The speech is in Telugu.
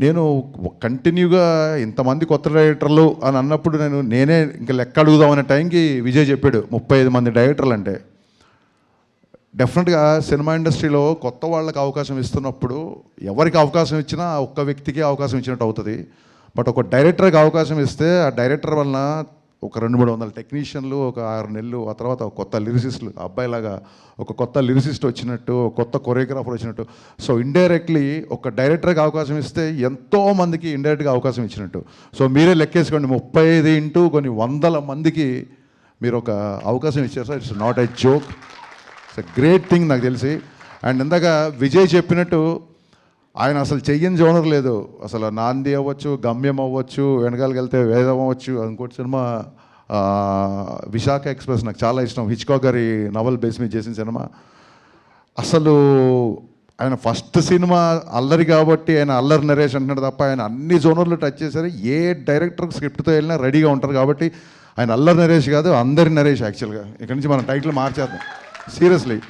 నేను కంటిన్యూగా ఇంతమంది కొత్త డైరెక్టర్లు అని అన్నప్పుడు నేను నేనే ఇంకా లెక్క అడుగుదామనే టైంకి విజయ్ చెప్పాడు ముప్పై ఐదు మంది డైరెక్టర్లు అంటే. డెఫినెట్గా సినిమా ఇండస్ట్రీలో కొత్త వాళ్ళకి అవకాశం ఇస్తున్నప్పుడు ఎవరికి అవకాశం ఇచ్చినా ఒక్క వ్యక్తికి అవకాశం ఇచ్చినట్టు అవుతుంది. బట్ ఒక డైరెక్టర్కి అవకాశం ఇస్తే ఆ డైరెక్టర్ వలన ఒక రెండు మూడు వందల టెక్నీషియన్లు ఒక ఆరు నెలలు ఆ తర్వాత కొత్త లిరిసిస్టులు అబ్బాయిలాగా ఒక కొత్త లిరిసిస్ట్ వచ్చినట్టు కొత్త కొరియోగ్రాఫర్ వచ్చినట్టు. సో ఇండైరెక్ట్లీ ఒక డైరెక్టర్కి అవకాశం ఇస్తే ఎంతో మందికి ఇండైరెక్ట్గా అవకాశం ఇచ్చినట్టు. సో మీరే లెక్కేసుకోండి. ముప్పై ఐదు ఇంటూ కొన్ని వందల మందికి మీరు ఒక అవకాశం ఇచ్చారు. Sir it's not a joke. It's great thing నాకు తెలిసి. అండ్ ఇందాక విజయ్ చెప్పినట్టు ఆయన అసలు చెయ్యని జోనర్ లేదు. అసలు నాంది అవ్వచ్చు గమ్యం అవ్వచ్చు వెనకాలకి వెళ్తే వేదం అవ్వచ్చు ఇంకోటి సినిమా విశాఖ ఎక్స్ప్రెస్ నాకు చాలా ఇష్టం. హిచ్కాక్ గారి నవల్ బేస్ మీద చేసిన సినిమా. అసలు ఆయన ఫస్ట్ సినిమా అల్లరి కాబట్టి ఆయన అల్లరి నరేష్ అంటున్నాడు తప్ప ఆయన అన్ని జోనర్లు టచ్ చేశారు. ఏ డైరెక్టర్ స్క్రిప్ట్తో వెళ్ళినా రెడీగా ఉంటారు కాబట్టి ఆయన అల్లరి నరేష్ కాదు అందరి నరేష్ యాక్చువల్గా. ఇక్కడి నుంచి మనం టైటిల్ మార్చేద్దాం. సీరియస్లీ.